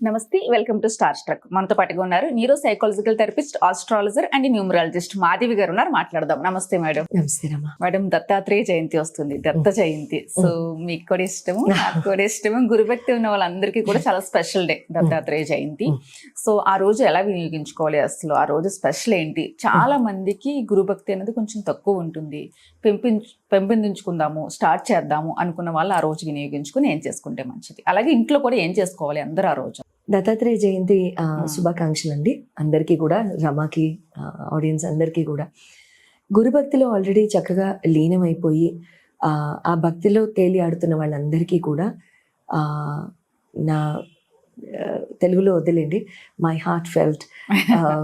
నమస్తే welcome to star struck. మనతో పాటుగా ఉన్నారు neuro psychological therapist astrologer and numerologist Madhavi garu ఉన్నారు. మాట్లాడదాం. నమస్తే మేడం. నమస్తే మేడం దత్తాత్రేయ జయంతి వస్తుంది. దత్త జయంతి. సో మీకు కూడా ఇష్టము నాకు కూడా ఇష్టము. గురుభక్తి ఉన్న వాళ్ళందరికీ కూడా చాలా special day Dattatreya Jayanti. So ఆ రోజు ఎలా వినియోగించుకోవాలి అసలు? ఆ రోజు స్పెషల్ ఏంటి? చాలా మందికి గురుభక్తి అనేది కొంచెం తక్కువ ఉంటుంది. పెంపించు పెంపొందించుకుందాము స్టార్ట్ చేద్దాము అనుకున్న వాళ్ళు ఆ రోజు వినియోగించుకుని ఏం చేసుకుంటే మంచిది? అలాగే ఇంట్లో కూడా ఏం చేసుకోవాలి అందరూ ఆ రోజు? దత్తాత్రేయ జయంతి. శుభాకాంక్షలు అండి అందరికీ కూడా రమాకి ఆడియన్స్ అందరికీ కూడా. గురుభక్తిలో ఆల్రెడీ చక్కగా లీనమైపోయి ఆ, ఆ భక్తిలో తేలి ఆడుతున్న వాళ్ళందరికీ కూడా నా తెలుగులో వదిలేండి my heartfelt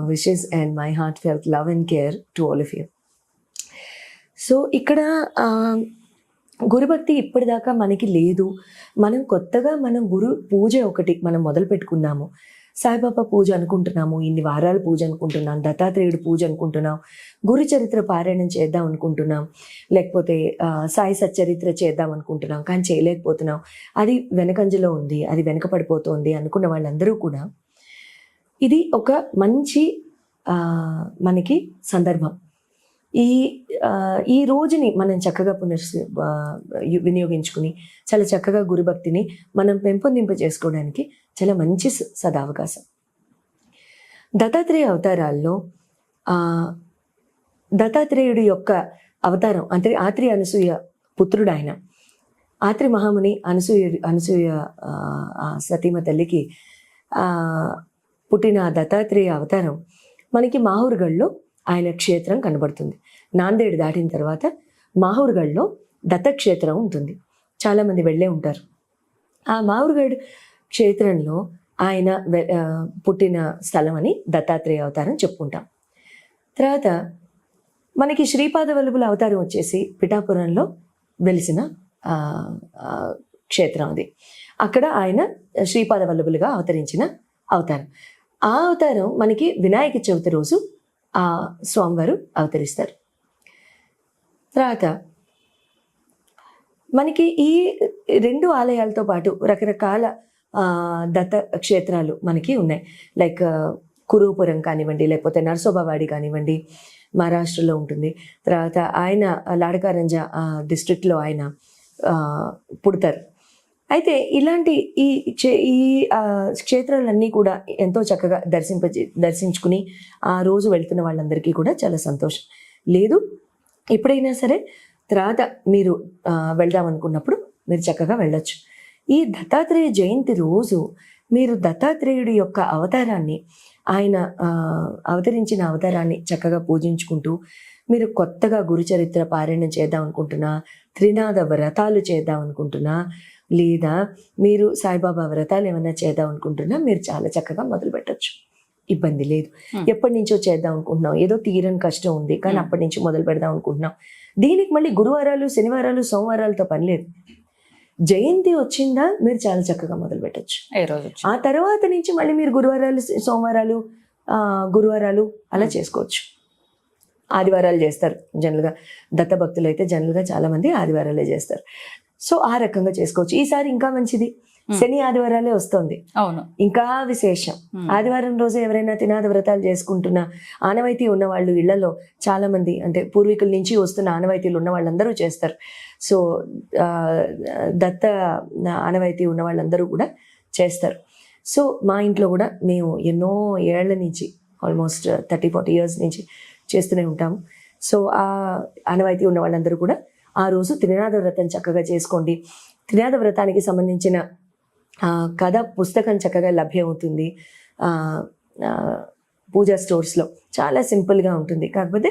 wishes and my heartfelt love and care to all of you so ఇక్కడ గురుభక్తి ఇప్పటిదాకా మనకి లేదు. మనం కొత్తగా మనం గురు పూజ ఒకటి మనం మొదలు పెట్టుకున్నాము. సాయిబాబా పూజ అనుకుంటున్నాము ఇన్ని వారాల పూజ అనుకుంటున్నాం దత్తాత్రేయుడు పూజ అనుకుంటున్నాం గురు చరిత్ర పారాయణం చేద్దాం అనుకుంటున్నాం లేకపోతే సాయి సచ్చరిత్ర చేద్దాం అనుకుంటున్నాం కానీ చేయలేకపోతున్నాం. అది వెనకంజలో ఉంది అది వెనకపడిపోతుంది అనుకున్న వాళ్ళందరూ కూడా. ఇది ఒక మంచి మనకి సందర్భం. ఈ ఈ రోజుని మనం చక్కగా పునర్స్ వినియోగించుకుని చాలా చక్కగా గురుభక్తిని మనం పెంపొందింప చేసుకోవడానికి చాలా మంచి సదావకాశం. దత్తాత్రేయ అవతారాల్లో దత్తాత్రేయుడి యొక్క అవతారం అంటే ఆత్రి అనసూయ పుత్రుడు ఆయన ఆత్రి మహాముని అనసూయ అనసూయ సతీమ తల్లికి పుట్టిన దత్తాత్రేయ అవతారం మనకి మాహూర్గఢ్లో ఆయన క్షేత్రం కనబడుతుంది. నాందేడ్ దాటిన తర్వాత మాహూర్గఢ్లో దత్తక్షేత్రం ఉంటుంది. చాలామంది వెళ్ళే ఉంటారు. ఆ మాహూర్గఢ్ క్షేత్రంలో ఆయన వె- పుట్టిన స్థలం అని దత్తాత్రేయ అవతారం చెప్పుకుంటాం. తర్వాత మనకి శ్రీపాద వల్లభుల అవతారం వచ్చేసి పిఠాపురంలో వెలిసిన క్షేత్రం అది. అక్కడ ఆయన శ్రీపాద వల్లభులుగా అవతరించిన అవతారం. ఆ అవతారం మనకి వినాయక చవితి రోజు ఆ స్వామివారు అవతరిస్తారు. తర్వాత మనకి ఈ రెండు ఆలయాలతో పాటు రకరకాల దత్త క్షేత్రాలు మనకి ఉన్నాయి. లైక్ కురుపురం కురూపురం కానివ్వండి లేకపోతే నర్సోబావాడి కానివ్వండి మహారాష్ట్రలో ఉంటుంది. తర్వాత ఆయన లాడకారంజ డిస్ట్రిక్ట్లో ఆయన పుడతారు. అయితే ఇలాంటి ఈ ఈ క్షేత్రాలన్నీ కూడా ఎంతో చక్కగా దర్శింప దర్శించుకుని ఆ రోజు వెళ్తున్న వాళ్ళందరికీ కూడా చాలా సంతోషం. లేదు ఎప్పుడైనా సరే తర్వాత మీరు వెళ్దామనుకున్నప్పుడు మీరు చక్కగా వెళ్ళొచ్చు. ఈ దత్తాత్రేయ జయంతి రోజు మీరు దత్తాత్రేయుడి యొక్క అవతారాన్ని ఆయన అవతరించిన అవతారాన్ని చక్కగా పూజించుకుంటూ మీరు కొత్తగా గురుచరిత్ర పారాయణం చేద్దాం అనుకుంటున్నా త్రినాద వ్రతాలు చేద్దాం అనుకుంటున్నా. లేదా మీరు సాయిబాబా వ్రతాలు ఏమైనా చేద్దాం అనుకుంటున్నా మీరు చాలా చక్కగా మొదలు పెట్టచ్చు. ఇబ్బంది లేదు. ఎప్పటి నుంచో చేద్దాం అనుకుంటున్నాం. ఏదో తీరని కష్టం ఉంది కానీ. అప్పటి నుంచి మొదలు పెడదాం అనుకుంటున్నాం. దీనికి మళ్ళీ గురువారాలు శనివారాలు సోమవారాలతో పని లేదు. జయంతి వచ్చిందా మీరు చాలా చక్కగా మొదలు పెట్టచ్చు. ఏ రోజు వచ్చి- ఆ తర్వాత నుంచి మళ్ళీ మీరు గురువారాలు సోమవారాలు గురువారాలు అలా చేసుకోవచ్చు. ఆదివారాలు చేస్తారు జనరల్గా. దత్త భక్తులు అయితే జనరల్గా చాలా మంది ఆదివారాలే చేస్తారు. సో ఆ రకంగా చేసుకోవచ్చు. ఈసారి ఇంకా మంచిది. శని ఆదివారాలే వస్తుంది. అవును. ఇంకా విశేషం. ఆదివారం రోజు ఎవరైనా తినాద వ్రతాలు చేసుకుంటున్న ఆనవాయితీ ఉన్న వాళ్ళు ఇళ్ళలో చాలా మంది అంటే పూర్వీకుల నుంచి వస్తున్న ఆనవాయితీలు ఉన్న వాళ్ళందరూ చేస్తారు. సో దత్త ఆనవాయితీ ఉన్న వాళ్ళందరూ కూడా చేస్తారు. సో మా ఇంట్లో కూడా మేము ఎన్నో ఏళ్ళ నుంచి ఆల్మోస్ట్ థర్టీ ఫార్టీ ఇయర్స్ నుంచి చేస్తూనే ఉంటాము. సో ఆ ఆనవాయితీ ఉన్న వాళ్ళందరూ కూడా ఆ రోజు త్రినాథ వ్రతం చక్కగా చేసుకోండి. త్రినాథ వ్రతానికి సంబంధించిన కథ పుస్తకం చక్కగా లభ్యమవుతుంది. పూజా స్టోర్స్లో చాలా సింపుల్గా ఉంటుంది. కాకపోతే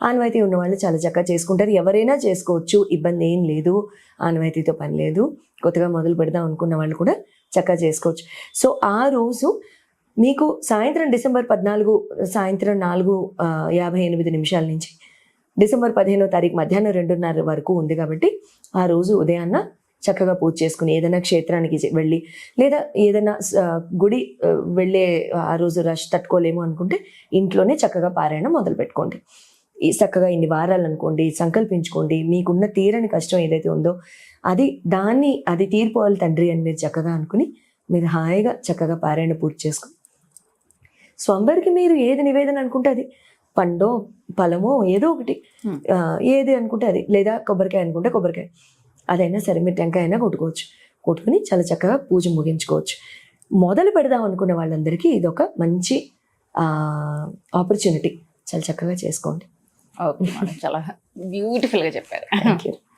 ఆనవాయితీ ఉన్న వాళ్ళు చాలా చక్కగా చేసుకుంటారు. ఎవరైనా చేసుకోవచ్చు. ఇబ్బంది ఏం లేదు. ఆనవాయితీతో పని లేదు. కొత్తగా మొదలు పెడదాం అనుకున్న వాళ్ళు కూడా చక్కగా చేసుకోవచ్చు. సో ఆ రోజు మీకు సాయంత్రం డిసెంబర్ పద్నాలుగు సాయంత్రం నాలుగు యాభై ఎనిమిది నిమిషాల నుంచి డిసెంబర్ పదిహేనో తారీఖు మధ్యాహ్నం రెండున్నర వరకు ఉంది కాబట్టి ఆ రోజు ఉదయాన్న చక్కగా పూజ చేసుకుని ఏదైనా క్షేత్రానికి వెళ్ళి లేదా ఏదైనా గుడి వెళ్ళే ఆ రోజు రష్ తట్టుకోలేము అనుకుంటే ఇంట్లోనే చక్కగా పారాయణం మొదలు పెట్టుకోండి. ఈ చక్కగా ఇన్ని వారాలు అనుకోండి సంకల్పించుకోండి మీకున్న తీరని కష్టం ఏదైతే ఉందో అది దాన్ని అది తీరిపోవాలి తండ్రి అని మీరు చక్కగా అనుకుని మీరు హాయిగా చక్కగా పారాయణ పూర్తి చేసుకుని స్వామివారికి మీరు ఏది నివేదన అనుకుంటే అది. పండో ఫలమో ఏదో ఒకటి. ఏది అనుకుంటే అది. లేదా కొబ్బరికాయ అనుకుంటే కొబ్బరికాయ. అదైనా సరే మీరు టెంకాయ అయినా కొట్టుకోవచ్చు. కొట్టుకుని చాలా చక్కగా పూజ ముగించుకోవచ్చు. మొదలు పెడదాం అనుకున్న వాళ్ళందరికీ ఇది ఒక మంచి ఆపర్చునిటీ చాలా చక్కగా చేసుకోండి. ఓకే చాలా బ్యూటిఫుల్గా చెప్పారు. Thank you